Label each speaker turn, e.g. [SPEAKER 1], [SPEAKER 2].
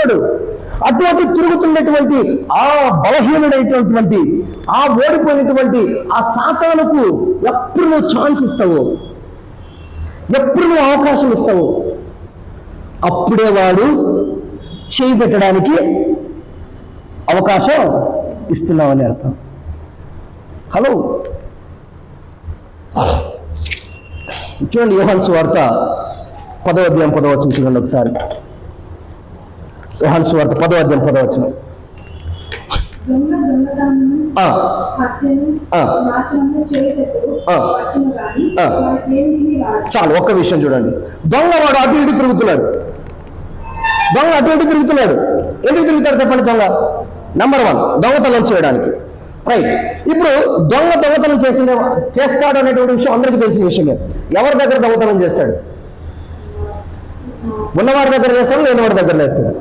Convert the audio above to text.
[SPEAKER 1] తిరుగుతున్నాడు అటు అటు తిరుగుతున్నటువంటి ఆ బలహీనుడైనటువంటి ఆ ఓడిపోయినటువంటి ఆ సాతానుకు ఎప్పుడు నువ్వు ఛాన్స్ ఇస్తావు. ఎప్పుడు నువ్వు అవకాశం ఇస్తావు. అప్పుడే వాడు చేయి పెట్టడానికి అవకాశం ఇస్తున్నామని అర్థం. హలో? చూడండి యోహన్స్ వార్త పదవ అధ్యాయం పదవ వచ్చిన చూడండి ఒకసారి. యోహాన్ వార్త పదో అధ్యాయం పదో వచ్చిన చాలు ఒక్క విషయం చూడండి. దొంగ వాడు అటు ఇటు తిరుగుతున్నాడు. దొంగ అటు ఇటు తిరుగుతున్నాడు. ఎందుకు తిరుగుతాడు చెప్పండి దొంగ? నంబర్ వన్ దొంగతనం చేయడానికి. రైట్ ఇప్పుడు దొంగ దొంగతనం చేసిన చేస్తాడు అనేటువంటి విషయం అందరికీ తెలిసిన విషయమే. ఎవరి దగ్గర దొంగతనం చేస్తాడు? ఉన్నవాడి దగ్గర చేస్తాడు? లేనివాడి దగ్గర చేస్తాడు?